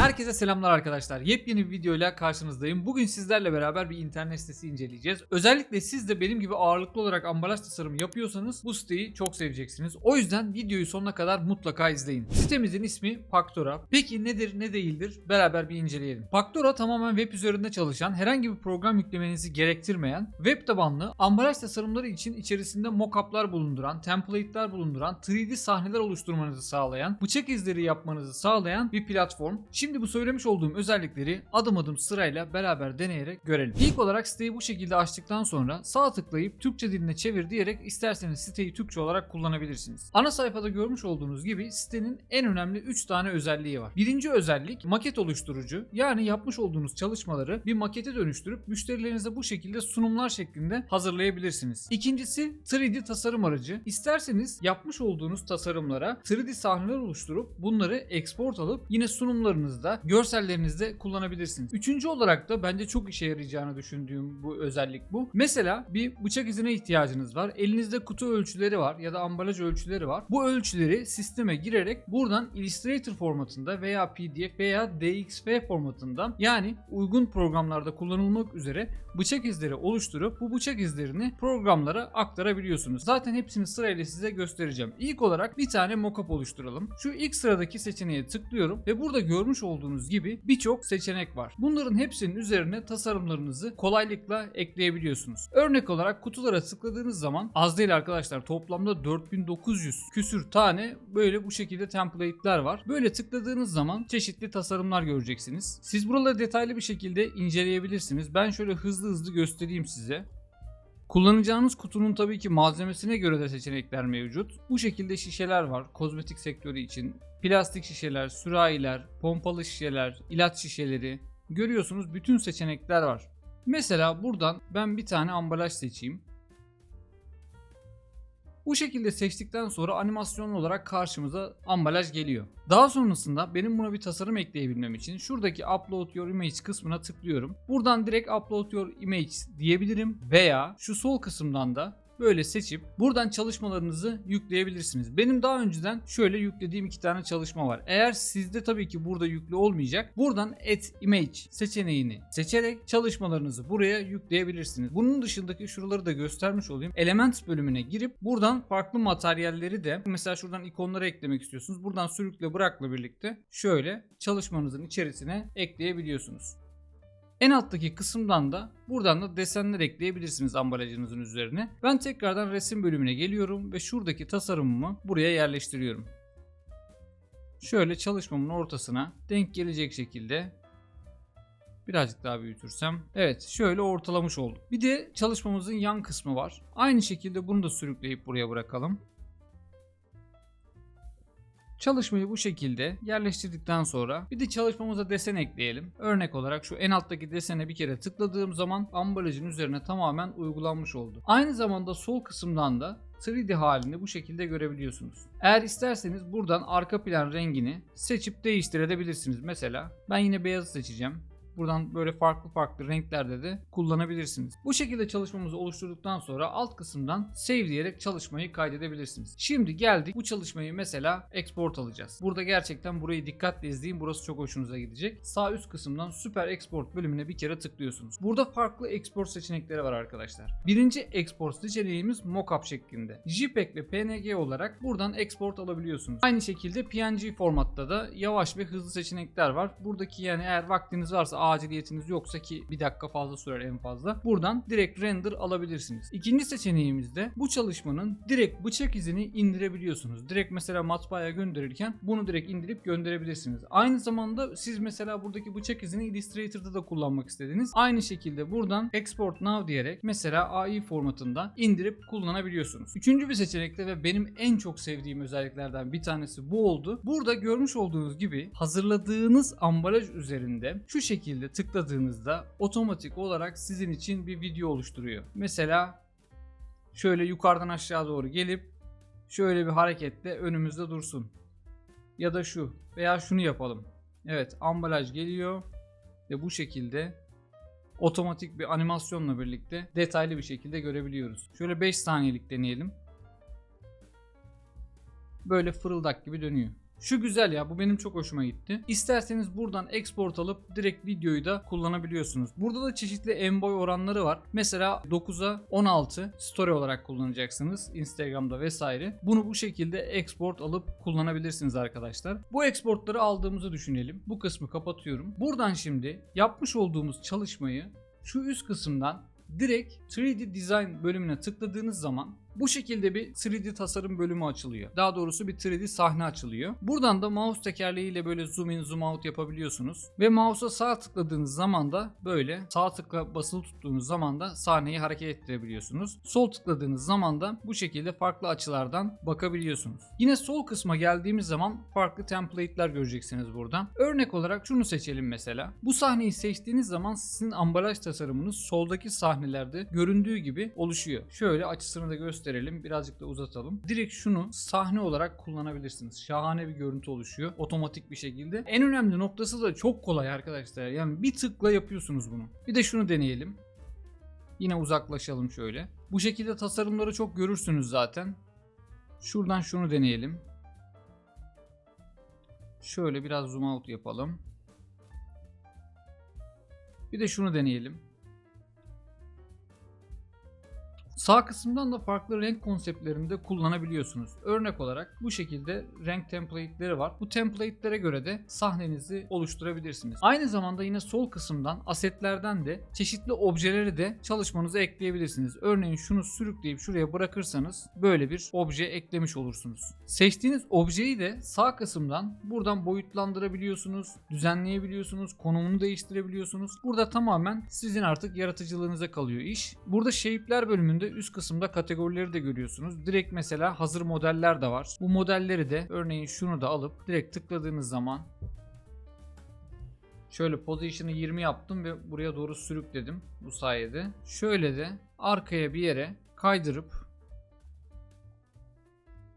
Herkese selamlar arkadaşlar. Yepyeni bir videoyla karşınızdayım. Bugün sizlerle beraber bir internet sitesi inceleyeceğiz. Özellikle siz de benim gibi ağırlıklı olarak ambalaj tasarımı yapıyorsanız bu siteyi çok seveceksiniz. O yüzden videoyu sonuna kadar mutlaka izleyin. Sitemizin ismi Paktora. Peki nedir ne değildir? Beraber bir inceleyelim. Paktora tamamen web üzerinde çalışan, herhangi bir program yüklemenizi gerektirmeyen, web tabanlı ambalaj tasarımları için içerisinde mockup'lar bulunduran, template'ler bulunduran, 3D sahneler oluşturmanızı sağlayan, bıçak izleri yapmanızı sağlayan bir platform. Şimdi bu söylemiş olduğum özellikleri adım adım sırayla beraber deneyerek görelim. İlk olarak siteyi bu şekilde açtıktan sonra sağ tıklayıp Türkçe diline çevir diyerek isterseniz siteyi Türkçe olarak kullanabilirsiniz. Ana sayfada görmüş olduğunuz gibi sitenin en önemli 3 tane özelliği var. Birinci özellik maket oluşturucu. Yani yapmış olduğunuz çalışmaları bir makete dönüştürüp müşterilerinize bu şekilde sunumlar şeklinde hazırlayabilirsiniz. İkincisi 3D tasarım aracı. İsterseniz yapmış olduğunuz tasarımlara 3D sahneler oluşturup bunları export alıp yine sunumlarınızda, görsellerinizde kullanabilirsiniz. Üçüncü olarak da bence çok işe yarayacağını düşündüğüm bu özellik bu. Mesela bir bıçak izine ihtiyacınız var. Elinizde kutu ölçüleri var ya da ambalaj ölçüleri var. Bu ölçüleri sisteme girerek buradan Illustrator formatında veya PDF veya DXF formatında yani uygun programlarda kullanılmak üzere bıçak izleri oluşturup bu bıçak izlerini programlara aktarabiliyorsunuz. Zaten hepsini sırayla size göstereceğim. İlk olarak bir tane mockup oluşturalım. Şu ilk sıradaki seçeneğe tıklıyorum ve burada görmüş olduğunuz gibi birçok seçenek var. Bunların hepsinin üzerine tasarımlarınızı kolaylıkla ekleyebiliyorsunuz. Örnek olarak kutulara tıkladığınız zaman az değil arkadaşlar toplamda 4900 küsür tane böyle bu şekilde template'ler var. Böyle tıkladığınız zaman çeşitli tasarımlar göreceksiniz. Siz buraları detaylı bir şekilde inceleyebilirsiniz. Ben şöyle hızlı hızlı göstereyim size. Kullanacağınız kutunun tabii ki malzemesine göre de seçenekler mevcut. Bu şekilde şişeler var kozmetik sektörü için. Plastik şişeler, sürahiler, pompalı şişeler, ilaç şişeleri. Görüyorsunuz bütün seçenekler var. Mesela buradan ben bir tane ambalaj seçeyim. Bu şekilde seçtikten sonra animasyonlu olarak karşımıza ambalaj geliyor. Daha sonrasında benim buna bir tasarım ekleyebilmem için şuradaki upload your image kısmına tıklıyorum. Buradan direkt upload your image diyebilirim veya şu sol kısımdan da böyle seçip buradan çalışmalarınızı yükleyebilirsiniz. Benim daha önceden şöyle yüklediğim iki tane çalışma var. Eğer sizde tabii ki burada yüklü olmayacak. Buradan add image seçeneğini seçerek çalışmalarınızı buraya yükleyebilirsiniz. Bunun dışındaki şuraları da göstermiş olayım. Elements bölümüne girip buradan farklı materyalleri de mesela şuradan ikonları eklemek istiyorsunuz. Buradan sürükle bırakla birlikte şöyle çalışmanızın içerisine ekleyebiliyorsunuz. En alttaki kısımdan da buradan da desenler ekleyebilirsiniz ambalajınızın üzerine. Ben tekrardan resim bölümüne geliyorum ve şuradaki tasarımımı buraya yerleştiriyorum. Şöyle çalışmamın ortasına denk gelecek şekilde birazcık daha büyütürsem. Evet şöyle ortalamış olduk. Bir de çalışmamızın yan kısmı var. Aynı şekilde bunu da sürükleyip buraya bırakalım. Çalışmayı bu şekilde yerleştirdikten sonra bir de çalışmamıza desen ekleyelim. Örnek olarak şu en alttaki desene bir kere tıkladığım zaman ambalajın üzerine tamamen uygulanmış oldu. Aynı zamanda sol kısımdan da 3D halini bu şekilde görebiliyorsunuz. Eğer isterseniz buradan arka plan rengini seçip değiştirebilirsiniz. Mesela ben yine beyazı seçeceğim. Buradan böyle farklı farklı renklerde de kullanabilirsiniz. Bu şekilde çalışmamızı oluşturduktan sonra alt kısımdan save diyerek çalışmayı kaydedebilirsiniz. Şimdi geldik bu çalışmayı mesela export alacağız. Burada gerçekten burayı dikkatle izleyin. Burası çok hoşunuza gidecek. Sağ üst kısımdan süper export bölümüne bir kere tıklıyorsunuz. Burada farklı export seçenekleri var arkadaşlar. Birinci export seçeneğimiz mockup şeklinde. JPEG ve PNG olarak buradan export alabiliyorsunuz. Aynı şekilde PNG formatta da yavaş ve hızlı seçenekler var. Buradaki yani eğer vaktiniz varsa aciliyetiniz yoksa ki bir dakika fazla sürer en fazla. Buradan direkt render alabilirsiniz. İkinci seçeneğimizde bu çalışmanın direkt bıçak izini indirebiliyorsunuz. Direkt mesela matbaaya gönderirken bunu direkt indirip gönderebilirsiniz. Aynı zamanda siz mesela buradaki bıçak izini Illustrator'da da kullanmak istediniz. Aynı şekilde buradan export now diyerek mesela AI formatında indirip kullanabiliyorsunuz. Üçüncü bir seçenekte ve benim en çok sevdiğim özelliklerden bir tanesi bu oldu. Burada görmüş olduğunuz gibi hazırladığınız ambalaj üzerinde şu şekilde tıkladığınızda otomatik olarak sizin için bir video oluşturuyor. Mesela şöyle yukarıdan aşağı doğru gelip şöyle bir hareketle önümüzde dursun. Ya da şu veya şunu yapalım. Evet ambalaj geliyor ve bu şekilde otomatik bir animasyonla birlikte detaylı bir şekilde görebiliyoruz. Şöyle 5 saniyelik deneyelim. Böyle fırıldak gibi dönüyor. Şu güzel ya bu benim çok hoşuma gitti. İsterseniz buradan export alıp direkt videoyu da kullanabiliyorsunuz. Burada da çeşitli enboy oranları var. Mesela 9'a 16 story olarak kullanacaksınız Instagram'da vesaire. Bunu bu şekilde export alıp kullanabilirsiniz arkadaşlar. Bu exportları aldığımızı düşünelim. Bu kısmı kapatıyorum. Buradan şimdi yapmış olduğumuz çalışmayı şu üst kısımdan direkt 3D Design bölümüne tıkladığınız zaman bu şekilde bir 3D tasarım bölümü açılıyor. Daha doğrusu bir 3D sahne açılıyor. Buradan da mouse tekerleğiyle böyle zoom in zoom out yapabiliyorsunuz. Ve mouse'a sağ tıkladığınız zaman da böyle sağ tıkla basılı tuttuğunuz zaman da sahneyi hareket ettirebiliyorsunuz. Sol tıkladığınız zaman da bu şekilde farklı açılardan bakabiliyorsunuz. Yine sol kısma geldiğimiz zaman farklı template'ler göreceksiniz buradan. Örnek olarak şunu seçelim mesela. Bu sahneyi seçtiğiniz zaman sizin ambalaj tasarımınız soldaki sahnelerde göründüğü gibi oluşuyor. Şöyle açısını da göstereyim gösterelim. Birazcık da uzatalım. Direkt şunu sahne olarak kullanabilirsiniz. Şahane bir görüntü oluşuyor. Otomatik bir şekilde. En önemli noktası da çok kolay arkadaşlar. Yani bir tıkla yapıyorsunuz bunu. Bir de şunu deneyelim. Yine uzaklaşalım şöyle. Bu şekilde tasarımları çok görürsünüz zaten. Şuradan şunu deneyelim. Şöyle biraz zoom out yapalım. Bir de şunu deneyelim. Sağ kısımdan da farklı renk konseptlerini de kullanabiliyorsunuz. Örnek olarak bu şekilde renk template'leri var. Bu template'lere göre de sahnenizi oluşturabilirsiniz. Aynı zamanda yine sol kısımdan asetlerden de çeşitli objeleri de çalışmanıza ekleyebilirsiniz. Örneğin şunu sürükleyip şuraya bırakırsanız böyle bir obje eklemiş olursunuz. Seçtiğiniz objeyi de sağ kısımdan buradan boyutlandırabiliyorsunuz, düzenleyebiliyorsunuz, konumunu değiştirebiliyorsunuz. Burada tamamen sizin artık yaratıcılığınıza kalıyor iş. Burada shape'ler bölümünde üst kısımda kategorileri de görüyorsunuz. Direkt mesela hazır modeller de var. Bu modelleri de örneğin şunu da alıp direkt tıkladığınız zaman Şöyle position'ı 20 yaptım ve buraya doğru sürükledim bu sayede. Şöyle de arkaya bir yere kaydırıp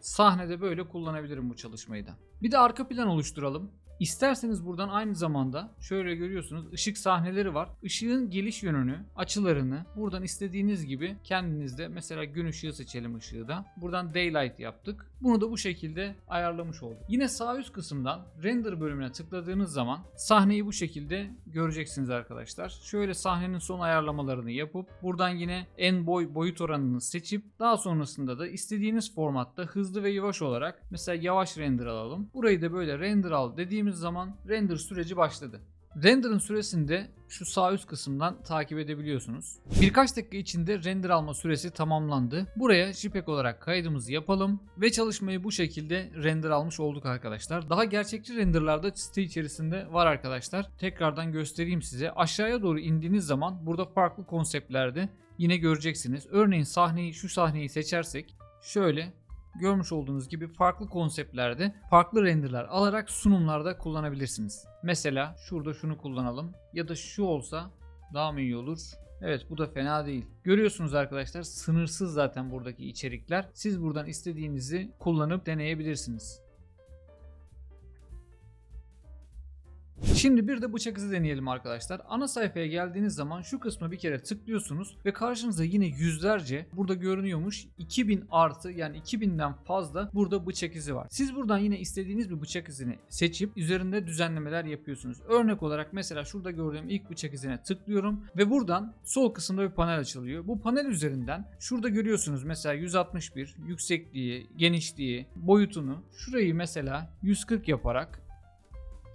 sahnede böyle kullanabilirim bu çalışmayı da. Bir de arka plan oluşturalım. İsterseniz buradan aynı zamanda şöyle görüyorsunuz ışık sahneleri var. Işığın geliş yönünü, açılarını buradan istediğiniz gibi kendinizde mesela gün ışığı seçelim ışığı da. Buradan daylight yaptık. Bunu da bu şekilde ayarlamış olduk. Yine sağ üst kısımdan render bölümüne tıkladığınız zaman sahneyi bu şekilde göreceksiniz arkadaşlar. Şöyle sahnenin son ayarlamalarını yapıp buradan yine en boy boyut oranını seçip daha sonrasında da istediğiniz formatta hızlı ve yavaş olarak mesela yavaş render alalım. Burayı da böyle render al dediğimiz zaman render süreci başladı. Render'ın süresinde şu sağ üst kısımdan takip edebiliyorsunuz. Birkaç dakika içinde render alma süresi tamamlandı. Buraya JPEG olarak kaydımızı yapalım ve çalışmayı bu şekilde render almış olduk arkadaşlar. Daha gerçekçi renderlarda site içerisinde var arkadaşlar. Tekrardan göstereyim size. Aşağıya doğru indiğiniz zaman burada farklı konseptlerde yine göreceksiniz. Örneğin sahneyi şu sahneyi seçersek şöyle görmüş olduğunuz gibi farklı konseptlerde farklı renderler alarak sunumlarda kullanabilirsiniz. Mesela şurada şunu kullanalım ya da şu olsa daha mı iyi olur? Evet bu da fena değil. Görüyorsunuz arkadaşlar sınırsız zaten buradaki içerikler. Siz buradan istediğinizi kullanıp deneyebilirsiniz. Şimdi bir de bıçak izi deneyelim arkadaşlar. Ana sayfaya geldiğiniz zaman şu kısma bir kere tıklıyorsunuz ve karşınıza yine yüzlerce burada görünüyormuş 2000 artı yani 2000'den fazla burada bıçak izi var. Siz buradan yine istediğiniz bir bıçak izini seçip üzerinde düzenlemeler yapıyorsunuz. Örnek olarak mesela şurada gördüğüm ilk bıçak izine tıklıyorum ve buradan sol kısımda bir panel açılıyor. Bu panel üzerinden şurada görüyorsunuz mesela 161 yüksekliği, genişliği, boyutunu şurayı mesela 140 yaparak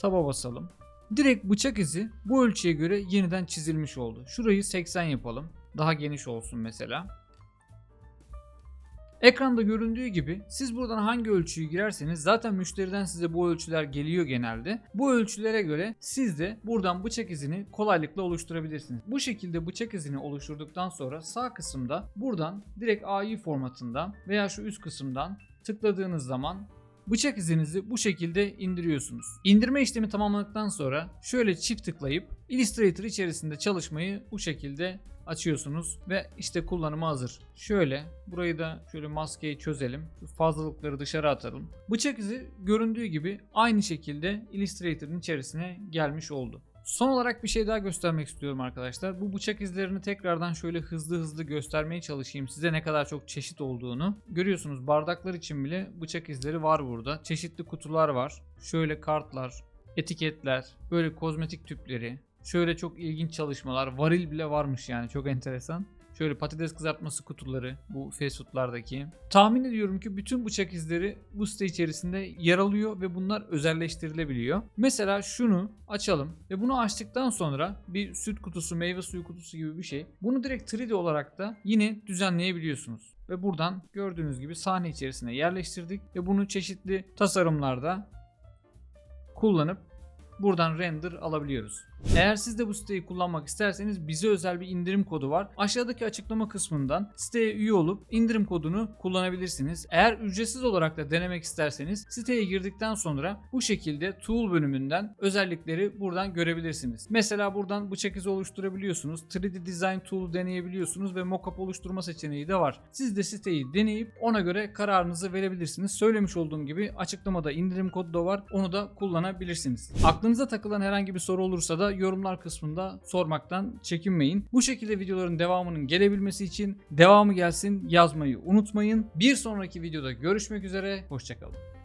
taba basalım. Direkt bıçak izi bu ölçüye göre yeniden çizilmiş oldu. Şurayı 80 yapalım. Daha geniş olsun mesela. Ekranda göründüğü gibi siz buradan hangi ölçüyü girerseniz zaten müşteriden size bu ölçüler geliyor genelde. Bu ölçülere göre siz de buradan bıçak izini kolaylıkla oluşturabilirsiniz. Bu şekilde bıçak izini oluşturduktan sonra sağ kısımda buradan direkt AI formatından veya şu üst kısımdan tıkladığınız zaman bıçak izinizi bu şekilde indiriyorsunuz. İndirme işlemi tamamladıktan sonra şöyle çift tıklayıp Illustrator içerisinde çalışmayı bu şekilde açıyorsunuz ve işte kullanıma hazır. Şöyle burayı da şöyle maskeyi çözelim. Fazlalıkları dışarı atalım. Bıçak izi göründüğü gibi aynı şekilde Illustrator'ın içerisine gelmiş oldu. Son olarak bir şey daha göstermek istiyorum arkadaşlar. Bu bıçak izlerini tekrardan şöyle hızlı hızlı göstermeye çalışayım size ne kadar çok çeşit olduğunu. Görüyorsunuz bardaklar için bile bıçak izleri var burada. Çeşitli kutular var. Şöyle kartlar, etiketler, böyle kozmetik tüpleri. Şöyle çok ilginç çalışmalar. Varil bile varmış yani çok enteresan. Şöyle patates kızartması kutuları bu fast foodlardaki. Tahmin ediyorum ki bütün bıçak izleri bu site içerisinde yer alıyor ve bunlar özelleştirilebiliyor. Mesela şunu açalım ve bunu açtıktan sonra bir süt kutusu, meyve suyu kutusu gibi bir şey. Bunu direkt 3D olarak da yine düzenleyebiliyorsunuz. Ve buradan gördüğünüz gibi sahne içerisine yerleştirdik ve bunu çeşitli tasarımlarda kullanıp buradan render alabiliyoruz. Eğer siz de bu siteyi kullanmak isterseniz bize özel bir indirim kodu var. Aşağıdaki açıklama kısmından siteye üye olup indirim kodunu kullanabilirsiniz. Eğer ücretsiz olarak da denemek isterseniz siteye girdikten sonra bu şekilde tool bölümünden özellikleri buradan görebilirsiniz. Mesela buradan bıçak izi oluşturabiliyorsunuz. 3D Design Tool deneyebiliyorsunuz ve mockup oluşturma seçeneği de var. Siz de siteyi deneyip ona göre kararınızı verebilirsiniz. Söylemiş olduğum gibi açıklamada indirim kodu da var. Onu da kullanabilirsiniz. Aklınıza takılan herhangi bir soru olursa da yorumlar kısmında sormaktan çekinmeyin. Bu şekilde videoların devamının gelebilmesi için devamı gelsin yazmayı unutmayın. Bir sonraki videoda görüşmek üzere. Hoşçakalın.